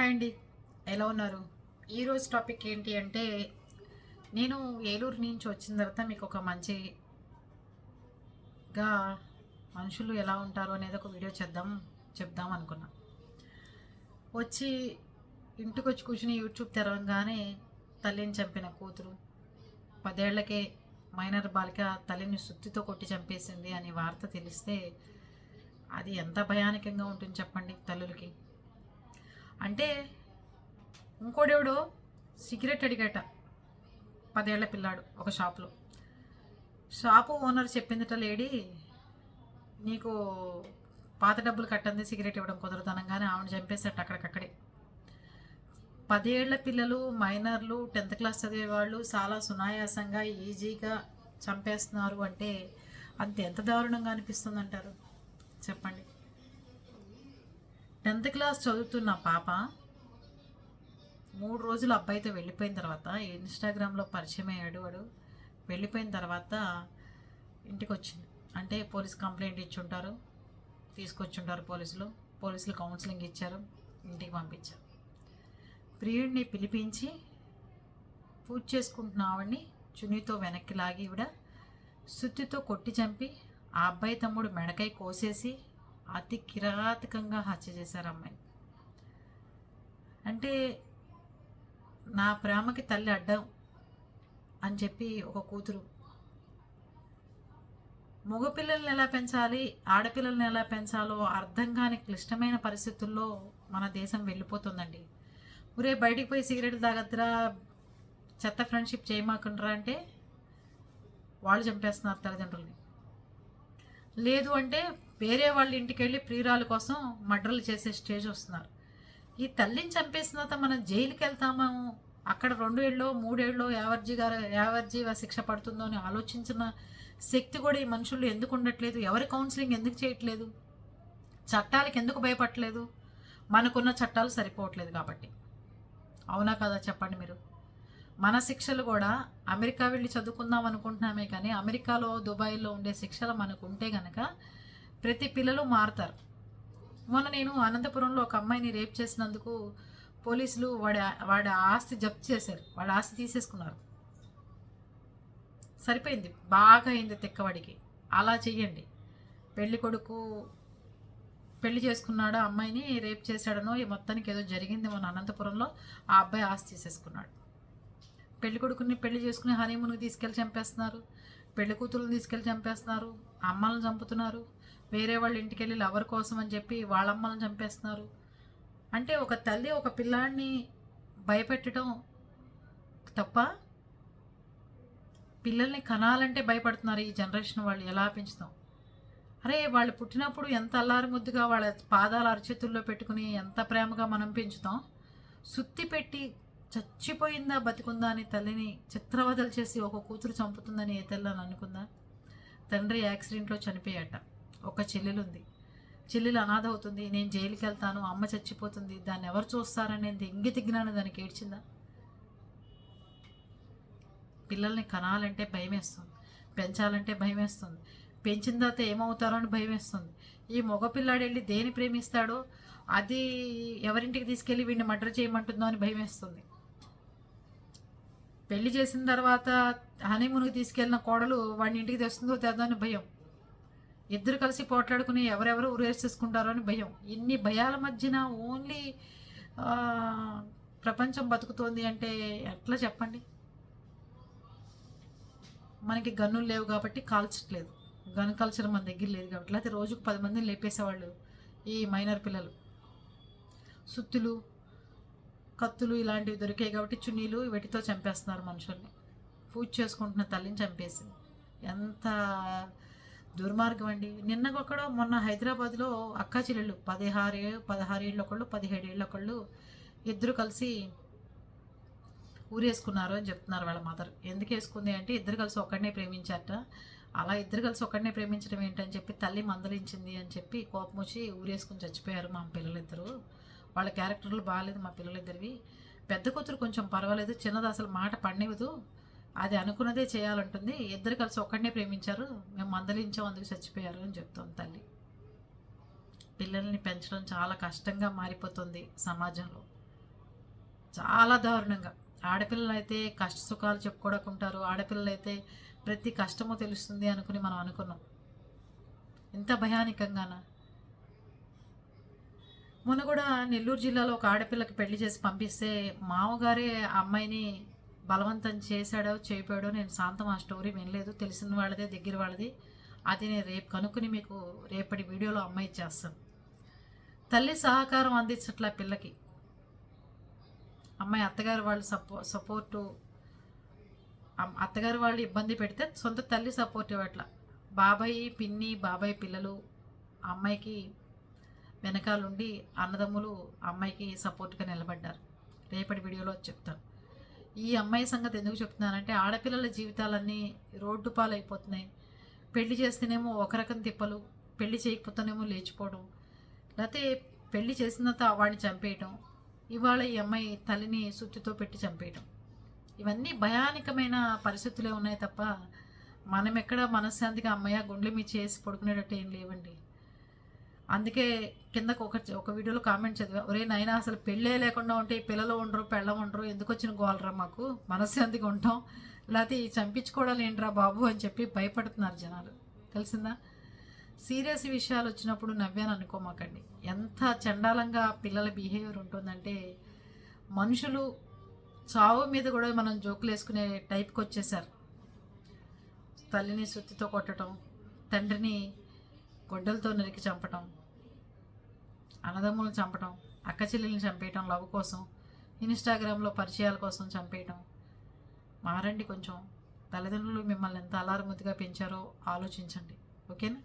Hi అండి ఎలా ఉన్నారు? ఈరోజు టాపిక్ ఏంటి అంటే నేను ఏలూరు నుంచి వచ్చిన తర్వాత మీకు ఒక మంచిగా మనుషులు ఎలా ఉంటారు అనేది ఒక వీడియో చేద్దాం చెప్దాం అనుకున్నా. వచ్చి ఇంటికి వచ్చి కూర్చుని యూట్యూబ్ తెరవగానే తల్లిని చంపిన కూతురు పదేళ్ళకే మైనర్ బాలిక తల్లిని సుత్తితో కొట్టి చంపేసింది అనే వార్త తెలిస్తే అది ఎంత భయానకంగా ఉంటుంది చెప్పండి తల్లులకి. అంటే ఇంకోడెవడో సిగరెట్ అడిగాట. పదేళ్ళ పిల్లాడు ఒక షాప్లో. షాపు ఓనర్ చెప్పిందిట లేడీ నీకు పాత డబ్బులు కట్టంది సిగరెట్ ఇవ్వడం కుదరదనంగానే ఆవిడ చంపేశాట అక్కడికక్కడే. పదేళ్ళ పిల్లలు మైనర్లు టెన్త్ క్లాస్ చదివే వాళ్ళు చాలా సునాయాసంగా ఈజీగా చంపేస్తున్నారు అంటే అంత ఎంత దారుణంగా అనిపిస్తుంది అంటారు చెప్పండి. టెన్త్ క్లాస్ చదువుతున్న పాప మూడు రోజులు అబ్బాయితో వెళ్ళిపోయిన తర్వాత ఇన్స్టాగ్రామ్లో పరిచయం అయ్యాడు వాడు. వెళ్ళిపోయిన తర్వాత ఇంటికి వచ్చింది అంటే పోలీస్ కంప్లైంట్ ఇచ్చుంటారు తీసుకొచ్చుంటారు పోలీసులు. పోలీసులు కౌన్సిలింగ్ ఇచ్చారు ఇంటికి పంపించారు. ప్రియుడిని పిలిపించి పూజ చేసుకుంటున్న ఆవిడ్ని చున్నీతో వెనక్కి లాగి ఇవిడ సుత్తితో కొట్టి చంపి ఆ అబ్బాయి తమ్ముడు మెడకై కోసేసి అతి కిరాతకంగా హత్య చేశారు అమ్మాయి అంటే నా ప్రేమకి తల్లి అడ్డం అని చెప్పి ఒక కూతురు. మగపిల్లల్ని ఎలా పెంచాలి ఆడపిల్లల్ని ఎలా పెంచాలో అర్థం కాని క్లిష్టమైన పరిస్థితుల్లో మన దేశం వెళ్ళిపోతుందండి. ఊరే బయటికి పోయి సిగరెట్ తాగద్దురా చెత్త ఫ్రెండ్షిప్ చేయమాకుండా అంటే వాళ్ళు చంపేస్తున్నారు తల్లిదండ్రుల్ని. లేదు అంటే వేరే వాళ్ళ ఇంటికి వెళ్ళి ప్రియురాల కోసం మర్డర్లు చేసే స్టేజ్ వస్తున్నారు. ఈ తల్లిని చంపేసిన తర్వాత మనం జైలుకి వెళ్తాము అక్కడ రెండు ఏళ్ళలో మూడేళ్ళలో గారు యావర్జీగా శిక్ష పడుతుందో అని ఆలోచించిన శక్తి కూడా ఈ మనుషులు ఎందుకు ఉండట్లేదు? ఎవరి కౌన్సిలింగ్ ఎందుకు చేయట్లేదు? చట్టాలకు ఎందుకు భయపడట్లేదు? మనకున్న చట్టాలు సరిపోవట్లేదు కాబట్టి. అవునా కదా చెప్పండి మీరు? మన శిక్షలు కూడా అమెరికా వెళ్ళి చదువుకుందాం అనుకుంటున్నామే కానీ అమెరికాలో దుబాయ్లో ఉండే శిక్షలు మనకు ఉంటే కనుక ప్రతి పిల్లలు మారుతారు. మొన్న నేను అనంతపురంలో ఒక అమ్మాయిని రేప్ చేసినందుకు పోలీసులు వాడి వాడి ఆస్తి జప్తు చేశారు. వాడి ఆస్తి తీసేసుకున్నారు. సరిపోయింది. బాగా అయింది తెక్కవాడికి. అలా చెయ్యండి. పెళ్ళి కొడుకు పెళ్ళి చేసుకున్నాడు ఆ అమ్మాయిని రేప్ చేశాడనో ఈ మొత్తానికి ఏదో జరిగింది మన అనంతపురంలో ఆ అబ్బాయి ఆస్తి తీసేసుకున్నాడు. పెళ్ళి కొడుకుని పెళ్ళి చేసుకుని హనీమూన్కి తీసుకెళ్ళి చంపేస్తున్నారు. పెళ్ళి కూతురుని తీసుకెళ్ళి చంపేస్తున్నారు. అమ్మలను చంపుతున్నారు. వేరే వాళ్ళ ఇంటికి వెళ్ళి లవర్ కోసం అని చెప్పి వాళ్ళ అమ్మలను చంపేస్తున్నారు. అంటే ఒక తల్లి ఒక పిల్లాడిని భయపెట్టడం తప్ప పిల్లల్ని కనాలంటే భయపడుతున్నారు ఈ జనరేషన్ వాళ్ళు. ఎలా పెంచుతాం? అరే వాళ్ళు పుట్టినప్పుడు ఎంత అల్లారి ముద్దుగా వాళ్ళ పాదాలు అరచేతుల్లో పెట్టుకుని ఎంత ప్రేమగా మనం పెంచుతాం? సుత్తి పెట్టి చచ్చిపోయిందా బతికుందా అని తల్లిని చిత్రవదలు చేసి ఒక కూతురు చంపుతుందని ఏ తెల్లని అనుకుందా? తండ్రి యాక్సిడెంట్లో చనిపోయాట. ఒక చెల్లెలుంది. చెల్లెలు అనాథ అవుతుంది. నేను జైలుకి వెళ్తాను. అమ్మ చచ్చిపోతుంది. దాన్ని ఎవరు చూస్తారనేది ఇంగితి తిగ్గినాను. దానికి ఏడ్చిందా? పిల్లల్ని కనాలంటే భయం వేస్తుంది పెంచాలంటే భయం వేస్తుంది పెంచిన తర్వాత ఏమవుతారో అని భయం వేస్తుంది ఈ మగపిల్లాడు వెళ్ళి దేని ప్రేమిస్తాడో? అది ఎవరింటికి తీసుకెళ్ళి వీడిని మర్డర్ చేయమంటుందో అని భయం వేస్తుంది పెళ్ళి చేసిన తర్వాత హనీమూన్కి తీసుకెళ్ళిన కోడలు వాడిని ఇంటికి తెస్తుందో తెద్దో అని భయం. ఇద్దరు కలిసి పోట్లాడుకుని ఎవరెవరు ఉరేసేసుకుంటారో అని భయం. ఇన్ని భయాల మధ్యన ఓన్లీ ప్రపంచం బతుకుతోంది అంటే ఎట్లా చెప్పండి? మనకి గన్నులు లేవు కాబట్టి కాల్చట్లేదు. గన్ కల్చర్ మన దగ్గర లేదు కాబట్టి. లేకపోతే రోజుకు పది మందిని లేపేసేవాళ్ళు ఈ మైనర్ పిల్లలు. సుత్తులు కత్తులు ఇలాంటివి దొరికాయి కాబట్టి చున్నీలు వీటితో చంపేస్తున్నారు మనుషుల్ని. పూజ చేసుకుంటున్న తల్లిని చంపేసింది. ఎంత దుర్మార్గం అండి. నిన్న మొన్న హైదరాబాద్లో అక్కా చెల్లెళ్ళు పదిహారు పదహారేళ్ళు ఒకళ్ళు పదిహేడేళ్ళు ఒకళ్ళు ఇద్దరు కలిసి ఊరేసుకున్నారు అని చెప్తున్నారు వాళ్ళ మదర్. ఎందుకు వేసుకుంది అంటే ఇద్దరు కలిసి ఒక్కడనే ప్రేమించారట. అలా ఇద్దరు కలిసి ఒక్కడనే ప్రేమించడం ఏంటని చెప్పి తల్లి మందలించింది అని చెప్పి కోపం వచ్చి ఊరేసుకుని చచ్చిపోయారు మా పిల్లలిద్దరూ. వాళ్ళ క్యారెక్టర్లు బాగాలేదు మా పిల్లలిద్దరివి. పెద్ద కూతురు కొంచెం పర్వాలేదు చిన్నది అసలు మాట పడినివ్వదు అది అనుకున్నదే చేయాలంటుంది. ఇద్దరు కలిసి ఒక్కడనే ప్రేమించారు. మేము మందలించాం అందుకు చచ్చిపోయారు అని చెప్తాం తల్లి. పిల్లల్ని పెంచడం చాలా కష్టంగా మారిపోతుంది సమాజంలో. చాలా దారుణంగా. ఆడపిల్లలు అయితే కష్ట సుఖాలు చెప్పుకోడకుంటారు. ఆడపిల్లలు అయితే ప్రతి కష్టము తెలుస్తుంది అనుకుని మనం అనుకున్నాం. ఇంత భయానికంగానా? మొన్న కూడా నెల్లూరు జిల్లాలో ఒక ఆడపిల్లకి పెళ్ళి చేసి పంపిస్తే మామగారే ఆ అమ్మాయిని బలవంతం చేశాడో చేయపోయాడో నేను శాంతం ఆ స్టోరీ వినలేదు. తెలిసిన వాళ్ళదే దగ్గర వాళ్ళది. అది నేను రేపు కనుక్కుని మీకు రేపటి వీడియోలో అమ్మాయి చేస్తాను. తల్లి సహకారం అందించట్ల పిల్లకి. అమ్మాయి అత్తగారు వాళ్ళు సపో సపోర్టు అమ్- అత్తగారు వాళ్ళు ఇబ్బంది పెడితే సొంత తల్లి సపోర్ట్ ఇవ్వట్ల. బాబాయ్ పిన్ని బాబాయ్ పిల్లలు అమ్మాయికి వెనకాలండి అన్నదమ్ములు అమ్మాయికి సపోర్ట్గా నిలబడ్డారు. రేపటి వీడియోలో చెప్తాను. ఈ అమ్మాయి సంగతి ఎందుకు చెప్తున్నానంటే ఆడపిల్లల జీవితాలన్నీ రోడ్డు పాలైపోతున్నాయి. పెళ్ళి చేస్తేనేమో ఒక రకం తిప్పలు పెళ్ళి చేయకపోతేనేమో లేచిపోవడం లేకపోతే పెళ్ళి చేసిన తర్వాత వాడిని చంపేయటం ఇవాళ ఈ అమ్మాయి తల్లిని సుత్తితో పెట్టి చంపేయటం. ఇవన్నీ భయానకమైన పరిస్థితులే ఉన్నాయి తప్ప మనం ఎక్కడ మనశ్శాంతిగా అమ్మయ్య గుండెలు మీ చేసి పడుకునేటట్టు ఏం లేవండి. అందుకే కిందకు ఒక ఒక వీడియోలో కామెంట్ చదివా ఒరే నైనా అసలు పెళ్ళే లేకుండా ఉంటే పిల్లలు ఉండరు పెళ్ళం ఉండరు ఎందుకు వచ్చిన గోలరా మాకు? మనశ్శాంతిగా ఉంటాం? లేకపోతే ఈ చంపించుకోవడాలు ఏంట్రా బాబు? అని చెప్పి భయపడుతున్నారు జనాలు. తెలిసిందా? సీరియస్ విషయాలు వచ్చినప్పుడు నవ్వాను అనుకోమాకండి ఎంత చండాలంగా పిల్లల బిహేవియర్ ఉంటుందంటే మనుషులు చావు మీద కూడా మనం జోకులు వేసుకునే టైప్కి వచ్చేసారు. తల్లిని సుత్తితో కొట్టడం తండ్రిని గొడ్డలతో నరికి చంపటం అన్నదమ్ములను చంపటం అక్క చెల్లెల్ని చంపేయటం లవ్ కోసం ఇన్స్టాగ్రామ్లో పరిచయాల కోసం చంపేయటం. మారండి కొంచెం. తల్లిదండ్రులు మిమ్మల్ని ఎంత అలారముద్దుగా పెంచారో ఆలోచించండి. ఓకేనా?